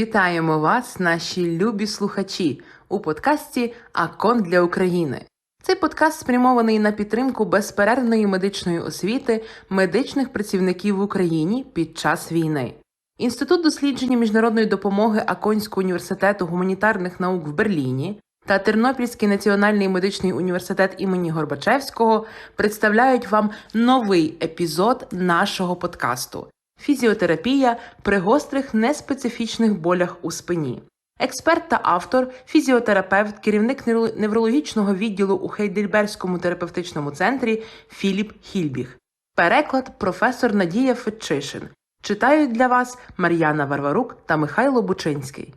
Вітаємо вас, наші любі слухачі, у подкасті Акон для України. Цей подкаст спрямований на підтримку безперервної медичної освіти медичних працівників в Україні під час війни. Інститут дослідження міжнародної допомоги Аконського університету гуманітарних наук в Берліні та Тернопільський національний медичний університет імені Горбачевського представляють вам новий епізод нашого подкасту Фізіотерапія при гострих неспецифічних болях у спині. Експерт та автор, фізіотерапевт, керівник неврологічного відділу у Хейдельберзькому терапевтичному центрі Філіп Хільбіг. Переклад професор Надія Фетчишин. Читають для вас Мар'яна Варварук та Михайло Бучинський.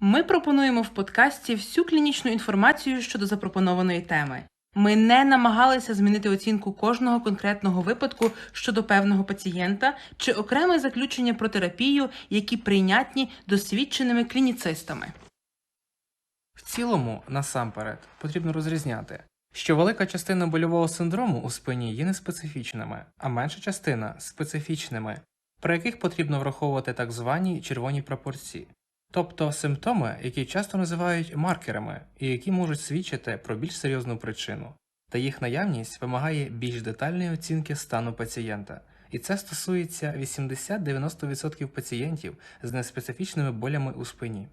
Ми пропонуємо в подкасті всю клінічну інформацію щодо запропонованої теми. Ми не намагалися змінити оцінку кожного конкретного випадку щодо певного пацієнта чи окреме заключення про терапію, які прийнятні досвідченими клініцистами. В цілому, насамперед, потрібно розрізняти, що велика частина больового синдрому у спині є неспецифічними, а менша частина специфічними, при яких потрібно враховувати так звані червоні пропорції, тобто симптоми, які часто називають маркерами і які можуть свідчити про більш серйозну причину, та їх наявність вимагає більш детальної оцінки стану пацієнта. І це стосується 80-90% пацієнтів з неспецифічними болями у спині.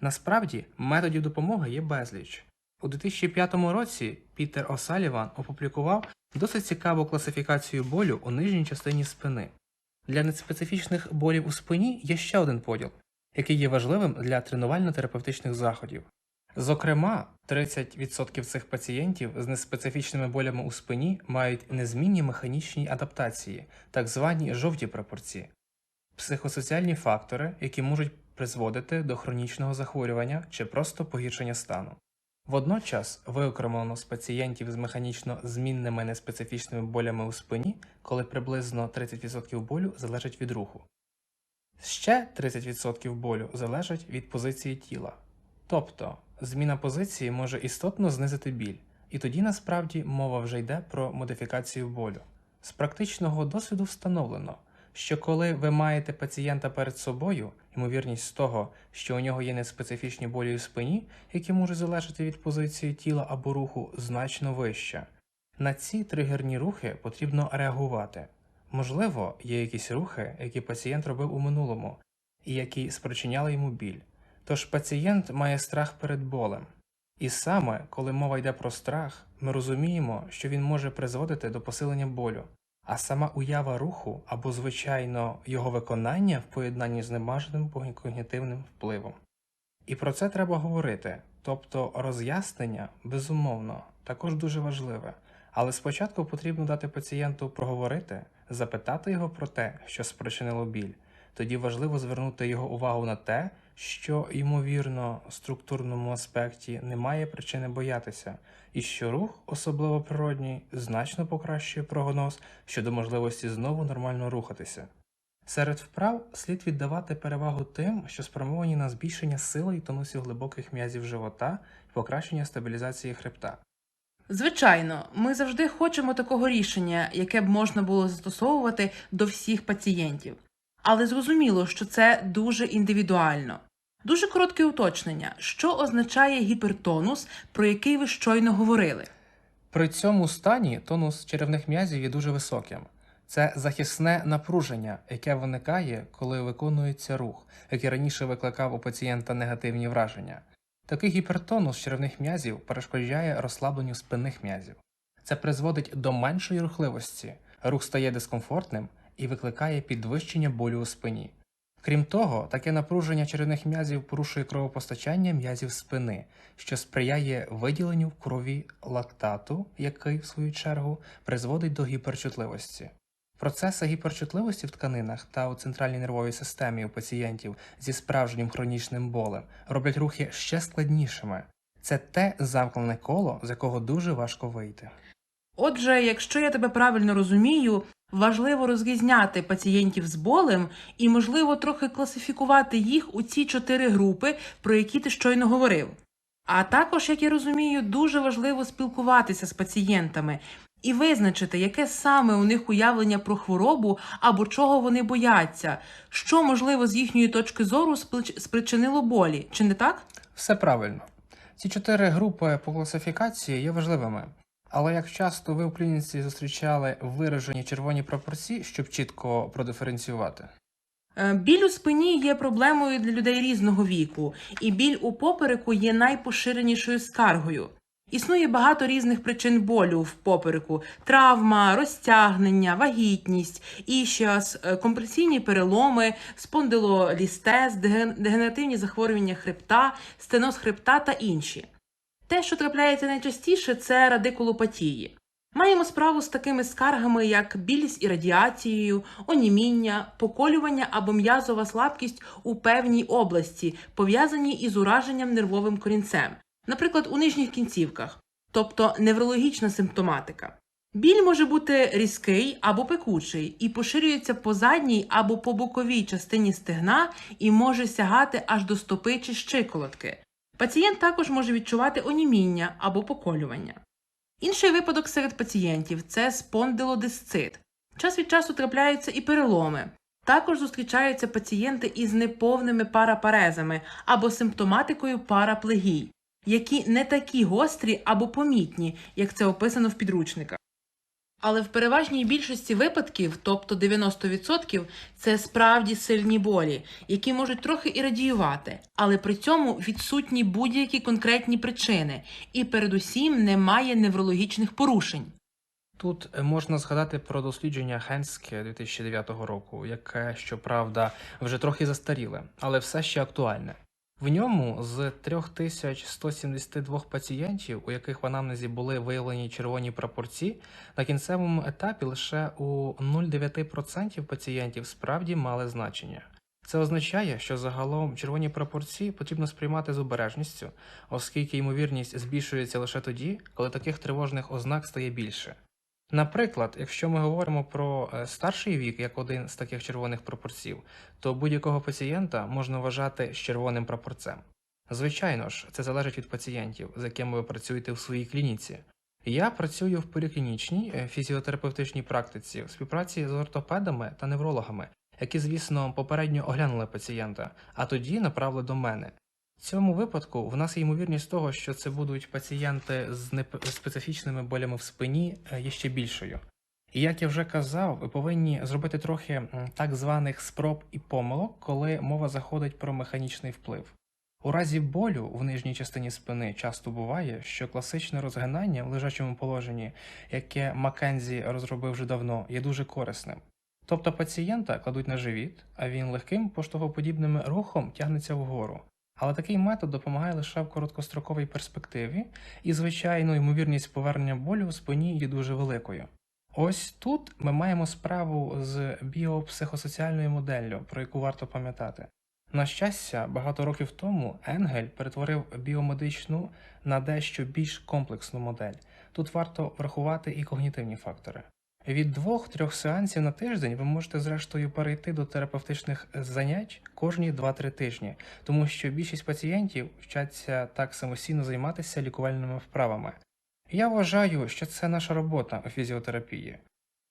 Насправді, методів допомоги є безліч. У 2005 році Пітер О'Саліван опублікував досить цікаву класифікацію болю у нижній частині спини. Для неспецифічних болів у спині є ще один поділ, який є важливим для тренувально-терапевтичних заходів. Зокрема, 30% цих пацієнтів з неспецифічними болями у спині мають незмінні механічні адаптації, так звані жовті пропорції психосоціальні фактори, які можуть призводити до хронічного захворювання чи просто погіршення стану. Водночас виокремлено з пацієнтів з механічно змінними неспецифічними болями у спині, коли приблизно 30% болю залежить від руху. Ще 30% болю залежать від позиції тіла. Тобто, зміна позиції може істотно знизити біль, і тоді насправді мова вже йде про модифікацію болю. З практичного досвіду встановлено, що коли ви маєте пацієнта перед собою, ймовірність того, що у нього є неспецифічні болі у спині, які можуть залежати від позиції тіла або руху, значно вища. На ці тригерні рухи потрібно реагувати. Можливо, є якісь рухи, які пацієнт робив у минулому, і які спричиняли йому біль. Тож пацієнт має страх перед болем. І саме, коли мова йде про страх, ми розуміємо, що він може призводити до посилення болю, а сама уява руху або, звичайно, його виконання в поєднанні з небажаним когнітивним впливом. І про це треба говорити, тобто роз'яснення, безумовно, також дуже важливе, але спочатку потрібно дати пацієнту проговорити, запитати його про те, що спричинило біль. Тоді важливо звернути його увагу на те, що, ймовірно, в структурному аспекті немає причини боятися, і що рух, особливо природній, значно покращує прогноз щодо можливості знову нормально рухатися. Серед вправ слід віддавати перевагу тим, що спрямовані на збільшення сили і тонусів глибоких м'язів живота і покращення стабілізації хребта. Звичайно, ми завжди хочемо такого рішення, яке б можна було застосовувати до всіх пацієнтів. Але зрозуміло, що це дуже індивідуально. Дуже коротке уточнення, що означає гіпертонус, про який ви щойно говорили. При цьому стані тонус черевних м'язів є дуже високим. Це захисне напруження, яке виникає, коли виконується рух, який раніше викликав у пацієнта негативні враження. Такий гіпертонус черевних м'язів перешкоджає розслабленню спинних м'язів. Це призводить до меншої рухливості, рух стає дискомфортним і викликає підвищення болю у спині. Крім того, таке напруження черевних м'язів порушує кровопостачання м'язів спини, що сприяє виділенню в крові лактату, який, в свою чергу, призводить до гіперчутливості. Процеси гіперчутливості в тканинах та у центральній нервовій системі у пацієнтів зі справжнім хронічним болем роблять рухи ще складнішими. Це те замкнене коло, з якого дуже важко вийти. Отже, якщо я тебе правильно розумію, важливо розрізняти пацієнтів з болем і, можливо, трохи класифікувати їх у ці чотири групи, про які ти щойно говорив. А також, як я розумію, дуже важливо спілкуватися з пацієнтами і визначити, яке саме у них уявлення про хворобу або чого вони бояться, що, можливо, з їхньої точки зору спричинило болі, чи не так? Все правильно. Ці чотири групи по класифікації є важливими. Але як часто ви в клініці зустрічали виражені червоні прапорці, щоб чітко продиференціювати? Е, Біль у спині є проблемою для людей різного віку, і біль у попереку є найпоширенішою скаргою. Існує багато різних причин болю в попереку: травма, розтягнення, вагітність, ішіас, е, компресійні переломи, спондилолістез, дегенеративні захворювання хребта, стеноз хребта та інші. Те, що трапляється найчастіше, це радикулопатії. Маємо справу з такими скаргами, як білість і радіацією, оніміння, поколювання або м'язова слабкість у певній області, пов'язані із ураженням нервовим корінцем, наприклад, у нижніх кінцівках, тобто неврологічна симптоматика. Біль може бути різкий або пекучий і поширюється по задній або по боковій частині стегна і може сягати аж до стопи чи щиколотки. Пацієнт також може відчувати оніміння або поколювання. Інший випадок серед пацієнтів це спондилодисцит. Час від часу трапляються і переломи. Також зустрічаються пацієнти із неповними парапарезами або симптоматикою параплегій, які не такі гострі або помітні, як це описано в підручниках. Але в переважній більшості випадків, тобто 90%, це справді сильні болі, які можуть трохи і радіювати, але при цьому відсутні будь-які конкретні причини, і передусім немає неврологічних порушень. Тут е, можна згадати про дослідження Хенське 2009 року, яке, щоправда, вже трохи застаріле, але все ще актуальне. В ньому з 3172 пацієнтів, у яких в анамнезі були виявлені червоні прапорці, на кінцевому етапі лише у 0,9% пацієнтів справді мали значення. Це означає, що загалом червоні прапорці потрібно сприймати з обережністю, оскільки ймовірність збільшується лише тоді, коли таких тривожних ознак стає більше. Наприклад, якщо ми говоримо про е, старший вік як один з таких червоних прапорців, то будь-якого пацієнта можна вважати з червоним прапорцем. Звичайно ж, це залежить від пацієнтів, з якими ви працюєте в своїй клініці. Я працюю в поліклінічній е, фізіотерапевтичній практиці в співпраці з ортопедами та неврологами, які, звісно, попередньо оглянули пацієнта, а тоді направили до мене. В цьому випадку в нас є ймовірність того, що це будуть пацієнти з специфічними болями в спині е, є ще більшою. І як я вже казав, ви повинні зробити трохи так званих спроб і помилок, коли мова заходить про механічний вплив. У разі болю в нижній частині спини часто буває, що класичне розгинання в лежачому положенні, яке Маккензі розробив вже давно, є дуже корисним. Тобто пацієнта кладуть на живіт, а він легким поштовхоподібним рухом тягнеться вгору. Але такий метод допомагає лише в короткостроковій перспективі, і, звичайно, ймовірність повернення болю в спині є дуже великою. Ось тут ми маємо справу з біопсихосоціальною моделлю, про яку варто пам'ятати. На щастя, багато років тому Енгель перетворив біомедичну на дещо більш комплексну модель. Тут варто врахувати і когнітивні фактори. Від двох-трьох сеансів на тиждень ви можете зрештою перейти до терапевтичних занять кожні 2-3 тижні, тому що більшість пацієнтів вчаться так самостійно займатися лікувальними вправами. Я вважаю, що це наша робота у фізіотерапії.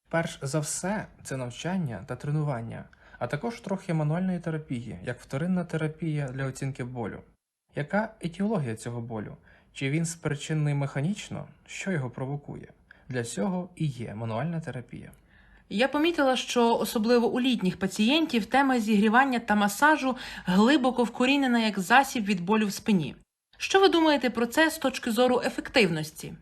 Перш за все, це навчання та тренування, а також трохи мануальної терапії, як вторинна терапія для оцінки болю. Яка етіологія цього болю? Чи він спричинений механічно, що його провокує? Для цього і є мануальна терапія. Я помітила, що особливо у літніх пацієнтів тема зігрівання та масажу глибоко вкорінена як засіб від болю в спині. Що ви думаєте про це з точки зору ефективності?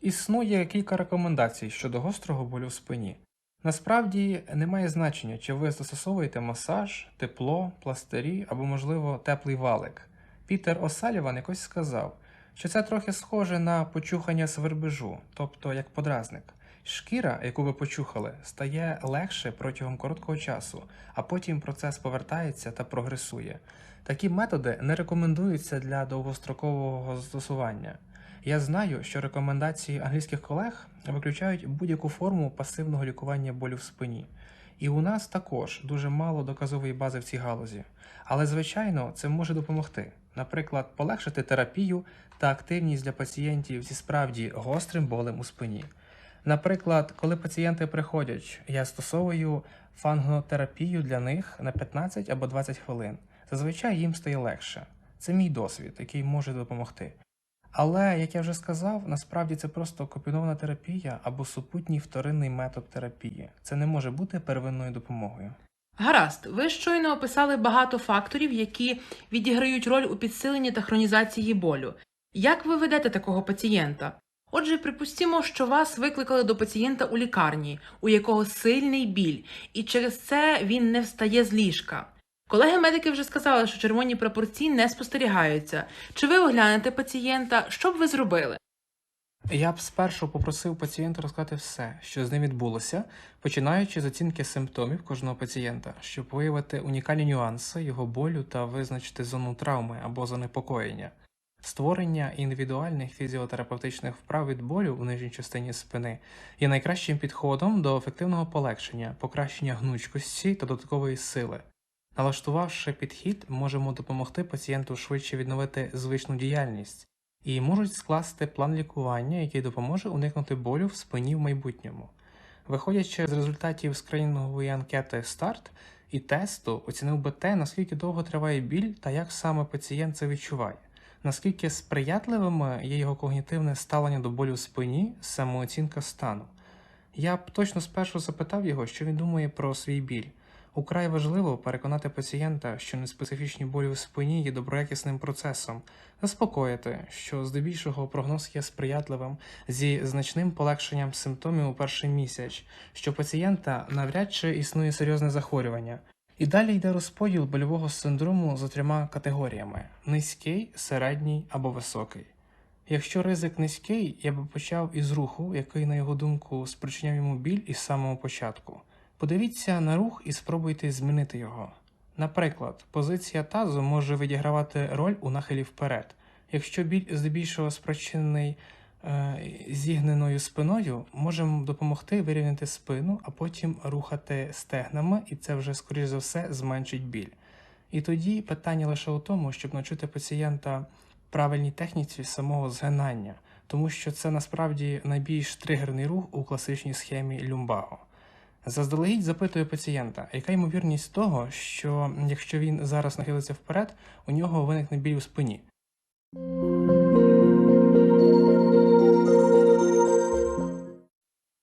Існує кілька рекомендацій щодо гострого болю в спині. Насправді немає значення, чи ви застосовуєте масаж, тепло, пластирі або, можливо, теплий валик. Пітер Осаліван якось сказав, що це трохи схоже на почухання свербежу, тобто як подразник. Шкіра, яку ви почухали, стає легше протягом короткого часу, а потім процес повертається та прогресує. Такі методи не рекомендуються для довгострокового застосування. Я знаю, що рекомендації англійських колег виключають будь-яку форму пасивного лікування болю в спині. І у нас також дуже мало доказової бази в цій галузі. Але, звичайно, це може допомогти. Наприклад, полегшити терапію та активність для пацієнтів зі справді гострим болем у спині. Наприклад, коли пацієнти приходять, я застосовую фанготерапію для них на 15 або 20 хвилин. Зазвичай їм стає легше. Це мій досвід, який може допомогти. Але, як я вже сказав, насправді це просто комбінована терапія або супутній вторинний метод терапії. Це не може бути первинною допомогою. Гаразд, ви щойно описали багато факторів, які відіграють роль у підсиленні та хронізації болю. Як ви ведете такого пацієнта? Отже, припустімо, що вас викликали до пацієнта у лікарні, у якого сильний біль, і через це він не встає з ліжка. Колеги-медики вже сказали, що червоні прапорці не спостерігаються. Чи ви оглянете пацієнта? Що б ви зробили? Я б спершу попросив пацієнта розказати все, що з ним відбулося, починаючи з оцінки симптомів кожного пацієнта, щоб виявити унікальні нюанси його болю та визначити зону травми або занепокоєння. Створення індивідуальних фізіотерапевтичних вправ від болю в нижній частині спини є найкращим підходом до ефективного полегшення, покращення гнучкості та додаткової сили. Налаштувавши підхід, можемо допомогти пацієнту швидше відновити звичну діяльність і можуть скласти план лікування, який допоможе уникнути болю в спині в майбутньому. Виходячи з результатів скринінгової анкети старт і тесту, оцінив би те, наскільки довго триває біль та як саме пацієнт це відчуває, наскільки сприятливими є його когнітивне ставлення до болю в спині, самооцінка стану. Я б точно спершу запитав його, що він думає про свій біль. Украй важливо переконати пацієнта, що неспецифічні болі у спині є доброякісним процесом, заспокоїти, що здебільшого прогноз є сприятливим зі значним полегшенням симптомів у перший місяць, що пацієнта навряд чи існує серйозне захворювання. І далі йде розподіл больового синдрому за трьома категоріями: низький, середній або високий. Якщо ризик низький, я би почав із руху, який, на його думку, спричиняв йому біль із самого початку. Подивіться на рух і спробуйте змінити його. Наприклад, позиція тазу може відігравати роль у нахилі вперед. Якщо біль здебільшого спричинений е, зігненою спиною, можемо допомогти вирівняти спину, а потім рухати стегнами, і це вже, скоріш за все, зменшить біль. І тоді питання лише у тому, щоб навчити пацієнта правильній техніці самого згинання, тому що це насправді найбільш тригерний рух у класичній схемі люмбаго. Заздалегідь запитую пацієнта, яка ймовірність того, що якщо він зараз нахилиться вперед, у нього виникне біль у спині.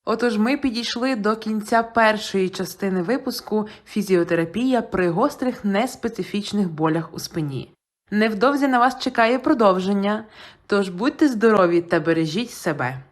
Отож, ми підійшли до кінця першої частини випуску Фізіотерапія при гострих неспецифічних болях у спині. Невдовзі на вас чекає продовження, тож будьте здорові та бережіть себе.